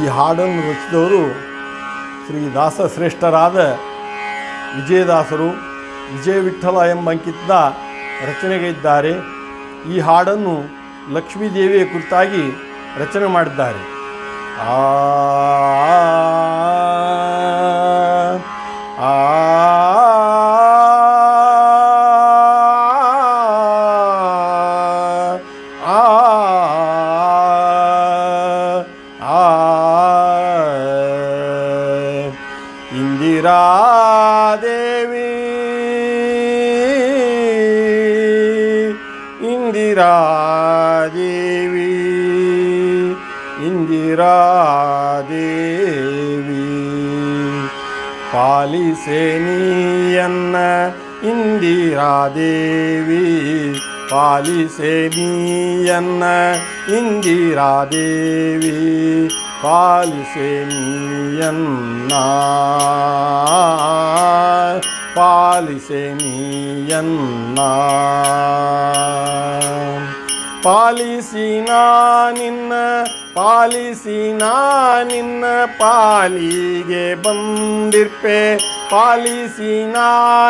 ಈ ಹಾಡನ್ನು ರಚಿಸಿದವರು ಶ್ರೀ ದಾಸಶ್ರೇಷ್ಠರಾದ ವಿಜಯದಾಸರು ವಿಜಯ ವಿಠಲ ಎಂಬ ಅಂಕಿತದ ರಚನೆಗೈದ್ದಾರೆ ಈ ಹಾಡನ್ನು ಲಕ್ಷ್ಮೀದೇವಿಯ ಕುರಿತಾಗಿ ರಚನೆ ಮಾಡಿದ್ದಾರೆ. ಆ இந்திராதேவி. இந்திராதேவி. இந்திராதேவி. பாலிசேனி என்ன இந்திராதேவி. பாலிசேனி என்ன இந்திராதேவி. ಪಾಲಿಸೆನೀಯನ್ನ ಪಾಲಿಸೆನೀಯನ್ನ ಪಾಲಿಸಿನ ನಿನ್ನ ಪಾಲಿಸಿನ ನಿನ್ನ ಪಾಲಿಗೆ ಬಂದಿರ್ಪೆ. ಪಾಲಿಸಿನ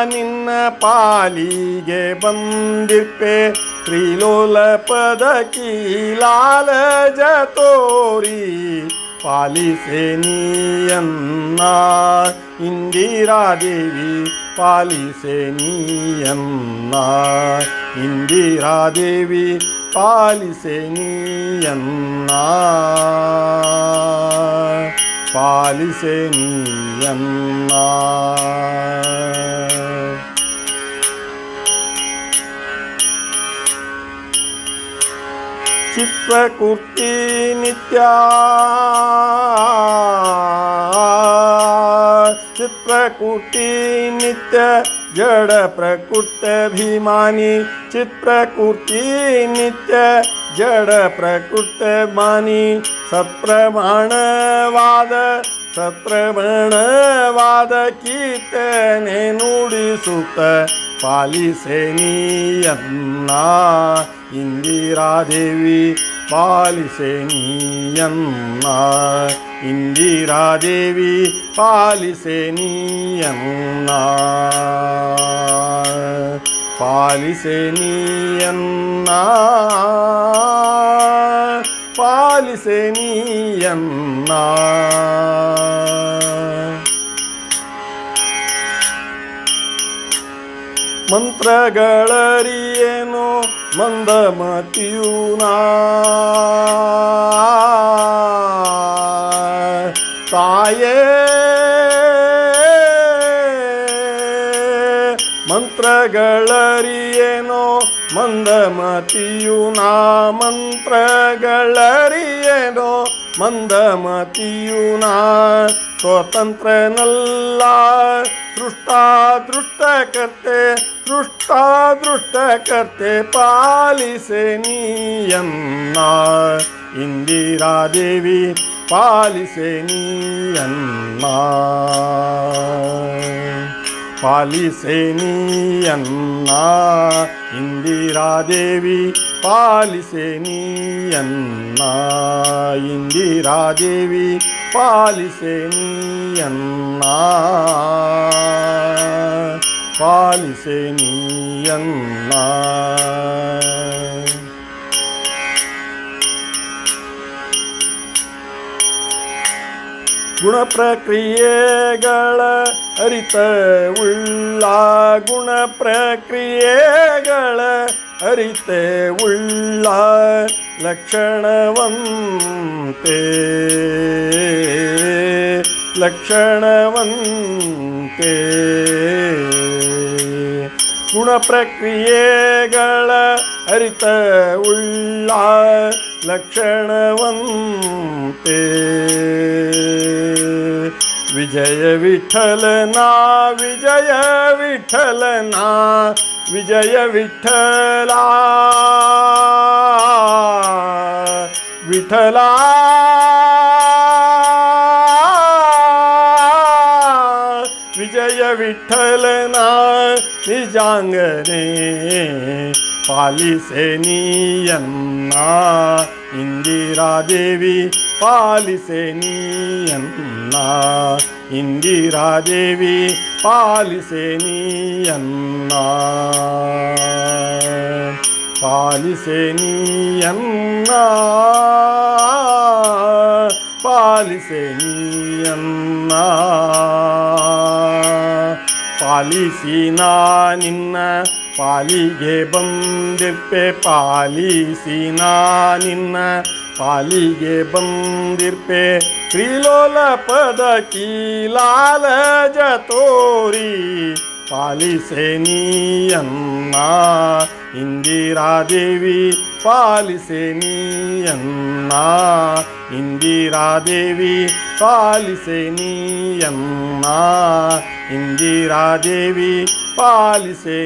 ನಿನ್ನ ಪಾಲಿಗೆ ಬಂದಿರ್ಪೆ. ತ್ರಿಲೋಲ ಪದ ಕೀಲಾಲ ಜತೋರಿ பாலிசேனியன்னார் இந்திராதேவி பாலிசேனியன்னார் இந்திராதேவி பாலிசேனியன்னார் பாலிசேனியன்னார் चित्रकुर्ती नित्या। चित्रकुर्ती नित्य जड़ प्रकृत भीमानी चित्रकुर्ती नित्य जड़ प्रकृत मानी सप्रमाणवाद ಪ್ರಕೃತಮಾನಿ ಸತ್ಪ್ರಮಾಣವಾದ ಸತ್ಪ್ರಮಾಣವಾದ ಕೀರ್ತನೆ ನುಡಿಸುತ್ತ ಪಾಲಿಸೆ ನೀಯನ್ನ ಇಂದಿರಾದೇವಿ ಪಾಲಿಸೆ ನೀಯನ್ನ ಇಂದಿರಾದೇವಿ ಪಾಲಿಸೆ ನೀಯನ್ನ ಮಂತ್ರಗಳರಿಯೇನು? ಮಂದ ಮತಿಯೂನಾ ತಾಯೇ ಮಂತ್ರಗಳರಿಯೇನು? ಮಂದ ನಾ. ಮಂತ್ರಗಳರಿಯೇನೋ? ಮಂದಮತಿಯು ನಾ. ಸ್ವತಂತ್ರನಲ್ಲ ದೃಷ್ಟ ದೃಷ್ಟಕರ್ತೆ दृष्टा दृष्टकर्ते पालिसेनीयं ना इन्दिरादेवी पालिसेनीयन्ना पालिसेनीयन्ना इन्दिरादेवी पालिसेनीयन्ना इन्दिरादेवी पालिसेनीयन्ना ಪಾಲಿಸೆ ನೀಯನ್ನ ಪಾಲಿಸೆ ನೀಯನ್ನ ಗುಣ ಪ್ರಕ್ರಿಯೆಗಳ ಅರಿತ ಉಳ್ಳ ಗುಣ ಪ್ರಕ್ರಿಯೆಗಳ ಅರಿತೆ ಉಳ್ಳ ಲಕ್ಷಣವಂತೆ ಲಕ್ಷಣವಂತೆ ಗುಣ ಪ್ರಕ್ರಿಯೆಗಳ ಅರಿತ ಉಳ್ಳ ಲಕ್ಷಣವಂತೆ ವಿಜಯ ವಿಠಲನ ವಿಜಯ ವಿಠಲನ ವಿಜಯ ವಿಠಲ ವಿಠಲ நிஜாங்கரே பாலிசேனியன்னா இந்திராதேவி பாலிசேனியன்னா இந்திராதேவி பாலிசேனியன்னா பாலிசேனியன்னா பாலிசேனியன்னா ಪಾಲಿಸೆ ನೀಯನ್ನ ಪಾಲಿಸೆ ನೀಯನ್ನ ಪಾಲಿಸೆ ನೀಯನ್ನ ಪಾಲಿಸಿ ನಾ ನಿನ್ನ ಪಾಲಿಗೆ ಬಂದಿರ್ಪೆ. ಪಾಲಿಸಿ ನಾ ನಿನ್ನ ಪಾಲಿಗೆ ಬಂದಿರ್ಪೆ. ತ್ರಿಲೋಲ ಪದ ಕೀಲಾಲ ಜತೋರಿ పాలిసేనీయన్న ఇందిరాదేవి పాలిసేనీయన్న ఇందిరాదేవి పాలిసేనీయన్న ఇందిరాదేవి పాలిసేనీయన్నా